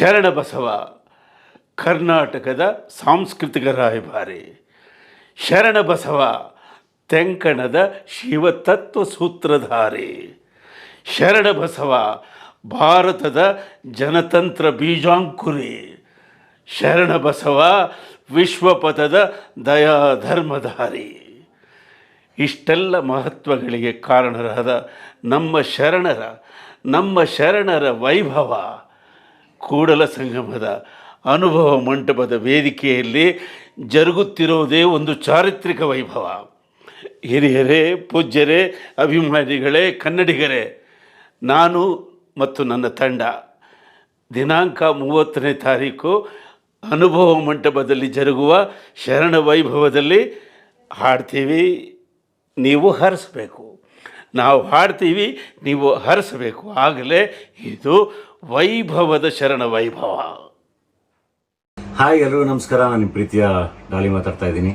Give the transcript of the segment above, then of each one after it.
ಶರಣಬಸವ, ಕರ್ನಾಟಕದ ಸಾಂಸ್ಕೃತಿಕ ರಾಯಭಾರಿ. ಶರಣಬಸವ, ತೆಂಕಣದ ಶಿವತತ್ವ ಸೂತ್ರಧಾರಿ. ಶರಣಬಸವ, ಭಾರತದ ಜನತಂತ್ರ ಬೀಜಾಂಕುರಿ. ಶರಣಬಸವ, ವಿಶ್ವಪಥದ ದಯಾ ಧರ್ಮಧಾರಿ ಇಷ್ಟೆಲ್ಲ ಮಹತ್ವಗಳಿಗೆ ಕಾರಣರಾದ ನಮ್ಮ ಶರಣರ ನಮ್ಮ ಶರಣರ ವೈಭವ. ಕೂಡಲ ಸಂಗಮದ ಅನುಭವ ಮಂಟಪದ ವೇದಿಕೆಯಲ್ಲಿ ಜರುಗುತ್ತಿರುವುದೇ ಒಂದು ಚಾರಿತ್ರಿಕ ವೈಭವ. ಹಿರಿಯರೇ, ಪೂಜ್ಯರೇ, ಅಭಿಮಾನಿಗಳೇ, ಕನ್ನಡಿಗರೇ, ನಾನು ಮತ್ತು ನನ್ನ ತಂಡ ದಿನಾಂಕ ಮೂವತ್ತನೇ ತಾರೀಕು ಅನುಭವ ಮಂಟಪದಲ್ಲಿ ಜರುಗುವ ಶರಣ ವೈಭವದಲ್ಲಿ ಹಾಡ್ತೀವಿ, ನೀವು ಹರಿಸ್ಬೇಕು. ನಾವು ಹಾಡ್ತೀವಿ, ನೀವು ಹರಿಸಬೇಕು. ಆಗಲೇ ಇದು ವೈಭವದ ಶರಣ ವೈಭವ. ಹಾಯ್ ಎಲ್ಲರೂ ನಮಸ್ಕಾರ. ನಾನು ಪ್ರೀತಿಯ ಡಾಲಿ ಮಾತಾಡ್ತಾ ಇದ್ದೀನಿ.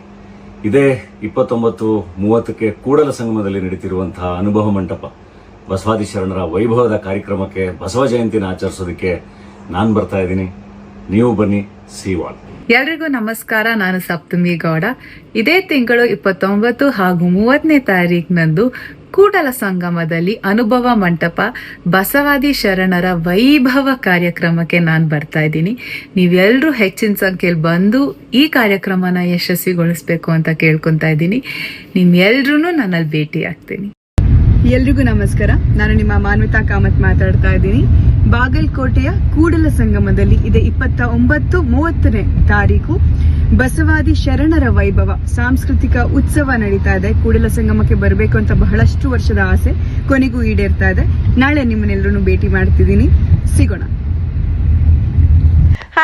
ಇದೇ ಇಪ್ಪತ್ತೊಂಬತ್ತು ಮೂವತ್ತಕ್ಕೆ ಕೂಡಲ ಸಂಗಮದಲ್ಲಿ ನಡೀತಿರುವಂತಹ ಅನುಭವ ಮಂಟಪ, ಬಸವಾದಿ ಶರಣರ ವೈಭವದ ಕಾರ್ಯಕ್ರಮಕ್ಕೆ ಬಸವ ಜಯಂತಿನ ಆಚರಿಸೋದಕ್ಕೆ ನಾನು ಬರ್ತಾ ಇದ್ದೀನಿ. ನೀವು ಬನ್ನಿ, ಸಿ ವಾಲ್. ಎಲ್ರಿಗೂ ನಮಸ್ಕಾರ, ನಾನು ಸಪ್ತಮಿ ಗೌಡ. ಇದೇ ತಿಂಗಳು ಇಪ್ಪತ್ತೊಂಬತ್ತು ಹಾಗೂ ಮೂವತ್ತನೇ ತಾರೀಕಿನಂದು ಕೂಡಲ ಸಂಗಮದಲ್ಲಿ ಅನುಭವ ಮಂಟಪ ಬಸವಾದಿ ಶರಣರ ವೈಭವ ಕಾರ್ಯಕ್ರಮಕ್ಕೆ ನಾನು ಬರ್ತಾ ಇದ್ದೀನಿ. ನೀವೆಲ್ಲರೂ ಹೆಚ್ಚಿನ ಸಂಖ್ಯೆಯಲ್ಲಿ ಬಂದು ಈ ಕಾರ್ಯಕ್ರಮನ ಯಶಸ್ವಿಗೊಳಿಸ್ಬೇಕು ಅಂತ ಕೇಳ್ಕೊತಾ ಇದ್ದೀನಿ. ನಿಮ್ಮೆಲ್ಲರೂ ನನ್ನಲ್ಲಿ ಭೇಟಿ ಆಗ್ತೀನಿ ಎಲ್ರಿಗೂ ನಮಸ್ಕಾರ. ನಾನು ನಿಮ್ಮ ಮಾನ್ವಿತಾ ಕಾಮತ್ ಮಾತಾಡ್ತಾ ಇದ್ದೀನಿ. ಬಾಗಲಕೋಟೆಯ ಕೂಡಲ ಸಂಗಮದಲ್ಲಿ ಇದೆ ಇಪ್ಪತ್ತ ಒಂಬತ್ತು ಮೂವತ್ತನೇ ತಾರೀಕು. ಬಸವಾದಿ ಶರಣರ ವೈಭವ, ಸಾಂಸ್ಕೃತಿಕ ಉತ್ಸವ ನಡೀತಾ ಇದೆ. ಕೂಡಲ ಸಂಗಮಕ್ಕೆ ಬರಬೇಕು ಅಂತ ಬಹಳಷ್ಟು ವರ್ಷದ ಆಸೆ ಕೊನೆಗೂ ಈಡೇರ್ತಾ ಇದೆ. ನಾಳೆ ನಿಮ್ಮನ್ನೆಲ್ಲರೂ ಭೇಟಿ ಮಾಡ್ತಿದ್ದೀನಿ. ಸಿಗೋಣ.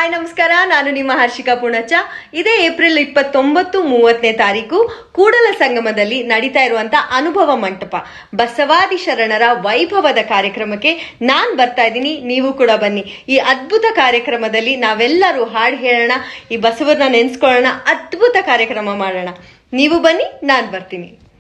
ಹಾಯ್, ನಮಸ್ಕಾರ. ನಾನು ನಿಮ್ಮ ಹರ್ಷಿಕಾ ಪುಣಚ ಇದೇ ಏಪ್ರಿಲ್ ಇಪ್ಪತ್ತೊಂಬತ್ತು ಮೂವತ್ತನೇ ತಾರೀಕು ಕೂಡಲ ಸಂಗಮದಲ್ಲಿ ನಡೀತಾ ಇರುವಂತ ಅನುಭವ ಮಂಟಪ. ಬಸವಾದಿ ಶರಣರ ವೈಭವದ ಕಾರ್ಯಕ್ರಮಕ್ಕೆ ನಾನು ಬರ್ತಾ ಇದ್ದೀನಿ. ನೀವು ಕೂಡ ಬನ್ನಿ. ಈ ಅದ್ಭುತ ಕಾರ್ಯಕ್ರಮದಲ್ಲಿ ನಾವೆಲ್ಲರೂ ಹಾಡು ಹೇಳೋಣ, ಈ ಬಸವರನ್ನ ನೆನೆಸ್ಕೊಳ್ಳೋಣ, ಅದ್ಭುತ ಕಾರ್ಯಕ್ರಮ ಮಾಡೋಣ. ನೀವು ಬನ್ನಿ, ನಾನು ಬರ್ತೀನಿ.